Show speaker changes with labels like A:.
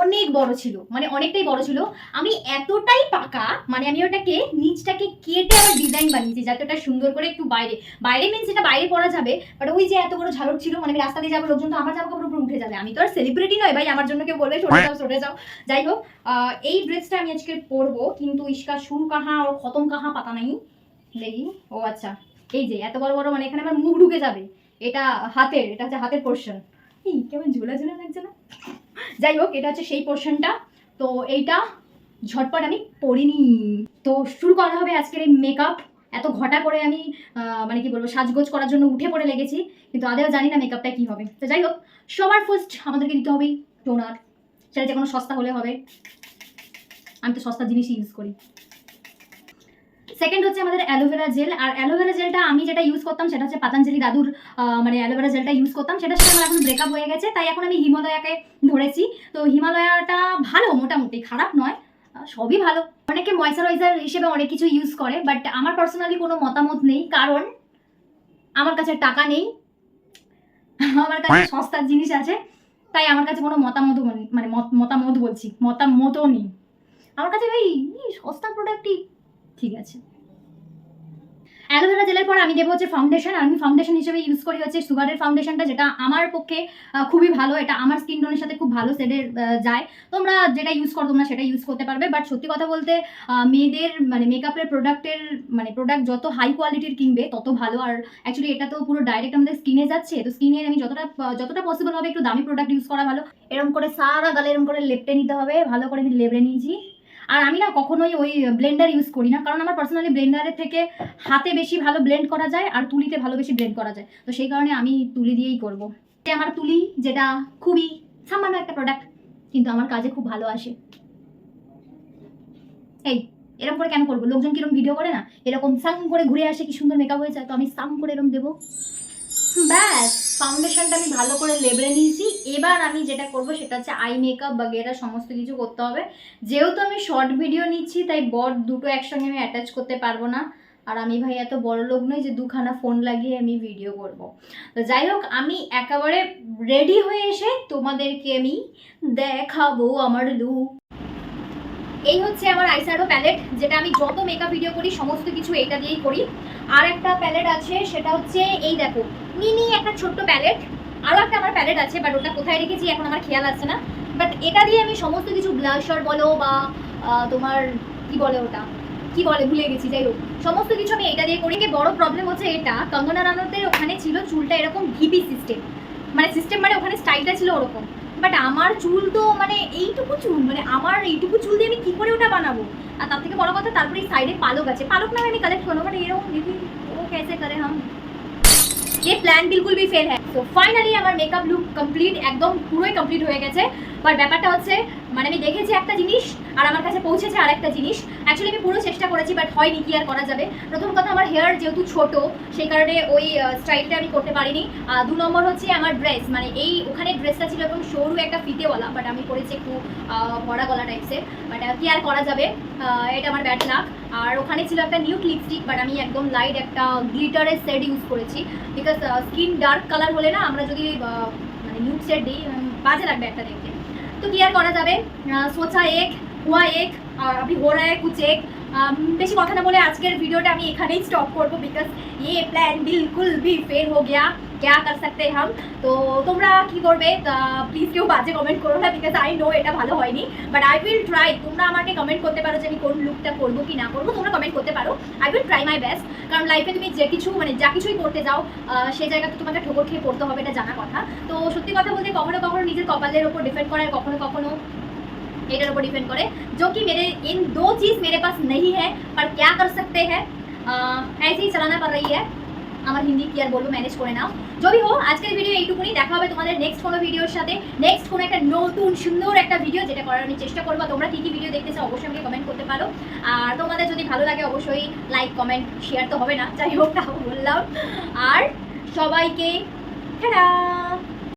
A: অনেক বড় ছিল মানে অনেকটাই বড় ছিল। আমি এতটাই পাকা মানে আমি ওটাকে, নিচটাকে কেটে আবার ডিজাইন বানিয়েছি, যাতে ওটা সুন্দর করে একটু বাইরে। বাইরে মিনস এটা বাইরে পরা যাবে বাট ওই যে এত বড় ঝালক ছিল মানে আমি রাস্তা দিয়ে যাব, লোকজন তো আমার জামা কাপড় উঠে যাবে। আমি তো আর সেলিব্রিটি নয় ভাই, আমার জন্য কেউ বলবে, সরে যাও সরে যাও। যাই হোক এই ড্রেসটা আমি আজকে পরবো, কিন্তু ইস্কা শুরু কাহা আর খতম কাহা পাতা নাই। দেখি, ও আচ্ছা এই যে, এত বড় বড় মানে এখানে আমার মুখ ঢুকে যাবে। এটা হাতের, এটা হচ্ছে হাতের পোর্শন এই, কেমন ঝোলা ঝোলা লাগছে না? যাই হোক, এটা হচ্ছে সেই পোর্শনটা তো এইটা ঝটপট আমি পড়িনি তো শুরু করা হবে আজকের এই মেকআপ এত ঘটা করে আমি মানে কি বলব, সাজগোজ করার জন্য উঠে পড়ে লেগেছি, কিন্তু আদেও জানি না মেকআপটা কী হবে। তো যাই হোক, সবার ফার্স্ট আমাদেরকে দিতে হবে টোনার সেটা যে কোনো সস্তা হলে হবে। আমি তো সস্তা জিনিসই ইউজ করি। সেকেন্ড হচ্ছে আমাদের অ্যালোভেরা জেল আর অ্যালোভেরা জেলটা আমি যেটা ইউজ করতাম সেটা হচ্ছে পাতাঞ্জলি দাদুর মানে অ্যালোভেরা জেলটা ইউজ করতাম। সেটা সাথে আমার এখন ব্রেকআপ হয়ে গেছে, তাই এখন আমি হিমালয়াকে ধরেছি। তো হিমালয়াটা ভালো, মোটামুটি খারাপ নয় সবই ভালো। অনেকে ময়শ্চারাইজার হিসেবে অনেক কিছু ইউজ করে বাট আমার পার্সোনালি কোনো মতামত নেই, কারণ আমার কাছে টাকা নেই, আমার কাছে সস্তার জিনিস আছে, তাই আমার কাছে কোনো মতামত মানে মত- মতামত বলছি, মতামতও নেই। আমার কাছে ভাই সস্তা প্রোডাক্টই ঠিক আছে। অ্যালোভেরা জেলের পর আমি দেবো হচ্ছে ফাউন্ডেশন আমি ফাউন্ডেশন হিসেবে ইউজ করি হচ্ছে সুগারের ফাউন্ডেশনটা যেটা আমার পক্ষে খুবই ভালো। এটা আমার স্কিন টোনের সাথে খুব ভালো শেডের যায়। তোমরা যেটা ইউজ করো, তোমরা সেটা ইউজ করতে পারবে। বাট সত্যি কথা বলতে মেয়েদের মানে মেকআপের প্রোডাক্টের মানে প্রোডাক্ট যত হাই কোয়ালিটির কিনবে, তত ভালো। আর অ্যাকচুয়ালি এটা তো পুরো ডাইরেক্ট আমাদের স্কিনে যাচ্ছে। তো স্কিনে আমি যতটা যতটা পসিবল হবে, একটু দামি প্রোডাক্ট ইউজ করা ভালো। এরকম করে সারা গালে এরকম করে লেপটে নিতে হবে। ভালো করে আমি লেবড়ে নিয়েছি। আর আমি না কখনোই ওই ব্লেন্ডার ইউজ করি না, কারণ আমার পার্সোনালি ব্লেন্ডারের থেকে হাতে বেশি ভালো ব্লেন্ড করা যায় আর তুলিতে ভালো বেশি ব্লেন্ড করা যায়। তো সেই কারণে আমি তুলি দিয়েই করব। এটা আমার তুলি যেটা খুবই সামান্য একটা প্রোডাক্ট কিন্তু আমার কাজে খুব ভালো আসে। এই এরকম করে কেন করব? লোকজন কীরকম ভিডিও করে না? এরকম সাং করে ঘুরে আসে, কি সুন্দর মেকআপ হয়ে যায় তো আমি সাং করে এরকম দেবো। ব্যাস ফাউন্ডেশনটা আমি ভালো করে লেবড়ে নিয়েছি। এবার আমি যেটা করব সেটা হচ্ছে আই মেকআপ বাগেরা, সমস্ত কিছু করতে হবে। যেহেতু আমি শর্ট ভিডিও নিচ্ছি, তাই বড় দুটো একসঙ্গে আমি অ্যাটাচ করতে পারব না। আর আমি ভাই এত বড় লোক নই যে দুখানা ফোন লাগিয়ে আমি ভিডিও করব। তো যাই হোক, আমি একেবারে রেডি হয়ে এসে তোমাদেরকে আমি দেখাবো আমার লুক এই হচ্ছে আমার আইশ্যাডো প্যালেট, যেটা আমি যত মেকআপ ভিডিও করি, সমস্ত কিছু এটা দিয়েই করি। আর একটা প্যালেট আছে, সেটা হচ্ছে এই দেখো, মিনি একটা ছোট্ট প্যালেট। আরও একটা আমার প্যালেট আছে বাট ওটা কোথায় রেখেছি এখন আমার খেয়াল আছে না। বাট এটা দিয়ে আমি সমস্ত কিছু ব্লাশার বলো বা তোমার কি বলে ওটা? কি বলে? ভুলে গেছি, যাই হোক। সমস্ত কিছু আমি এটা দিয়ে করি। বড় প্রবলেম হচ্ছে এটা, কঙ্গনা রানতের ওখানে ছিল চুলটা এরকম ভিপি সিস্টেম মানে সিস্টেম মানে ওখানে স্টাইলটা ছিল ওরকম। বাট আমার চুল তো মানে এইটুকু চুল মানে আমার এইটুকু চুল দিয়ে আমি কি করে ওটা বানাবো আর তার থেকে বড় কথা তারপরে এই সাইডে পালক আছে পালক না আমি কালেক্ট করবো মানে এরকম দেখি ও कैसे करे हम ये প্ল্যান বিলকুল বি ফেল হ্যাঁ তো ফাইনালি আমার মেকআপ লুক কমপ্লিট একদম পুরোই কমপ্লিট হয়ে গেছে বাট ব্যাপারটা হচ্ছে মানে আমি দেখেছি একটা জিনিস আর আমার কাছে পৌঁছেছে আর একটা জিনিস। অ্যাকচুয়ালি আমি পুরো চেষ্টা করেছি বাট হয়নি, কি আর করা যাবে? প্রথম কথা, আমার হেয়ার যেহেতু ছোট, সেই কারণে ওই স্টাইলটা আমি করতে পারিনি। দু নম্বর হচ্ছে আমার ড্রেস মানে এই ওখানে ড্রেসটা ছিল এবং সরু একটা ফিতেওয়ালা বাট আমি করেছি একটু ভরা গলা টাইপসের বাট কি আর করা যাবে? এটা আমার ব্যাড লাক আর ওখানে ছিল একটা নিউট লিপস্টিক বাট আমি একদম লাইট একটা গ্লিটারের সেট ইউজ করেছি। বিকজ স্কিন ডার্ক কালার হলে না, আমরা যদি মানে নিউট সেট দিই বাজে লাগবে একটা দেখতে। তো কি আর করা যাবে। সোচা এক, হুয়া এক আপনি হো রায় কুচ বেশি কথা না বলে আজকের ভিডিওটা আমি এখানেই স্টপ করব বিকজ ইয়ে প্ল্যান বিলকুল ভি ফেল হো গিয়া। क्या कर सकते हैं हम তো তোমরা কি করবে প্লিজ কেউ বাজে কমেন্ট করো না বিকজ আই নো এটা ভালো হয়নি বাট আই উইল ট্রাই তোমরা আমাকে কমেন্ট করতে পারো যে আমি কোন লুকটা করবো কি না করবো তোমরা কমেন্ট করতে পারো I will try my best কারণ লাইফে তুমি যে কিছু মানে যা কিছুই করতে যাও আহ, সেই জায়গাতে তোমাকে ঠোকর খেয়ে পড়তে হবে এটা জানা কথা তো সত্যি কথা বলতে কখনো কখনো নিজের কপালের ওপর ডিপেন্ড করে আর কখনো কখনো एटर ऊपर डिपेंड करे जो कि मेरे इन दो चीज़ मेरे पास नहीं है पर क्या कर सकते हैं अ, ऐसे ही चलाना पड़ रही है আমার হিন্দি কি আর বলব ম্যানেজ করে নাও। যদি হোক, আজকের ভিডিও এইটুকুনি। দেখা হবে তোমাদের নেক্সট কোনো ভিডিওর সাথে। নেক্সট কোনো একটা নতুন, সুন্দর একটা ভিডিও যেটা করার আমি চেষ্টা করব। তোমরা কী কী ভিডিও দেখতে চাও অবশ্যই আমাকে কমেন্ট করতে পারো। আর তোমাদের যদি ভালো লাগে, অবশ্যই লাইক কমেন্ট শেয়ার তো হবে না। যাই হোক, তাও বললাম। আর সবাইকে, টাটা!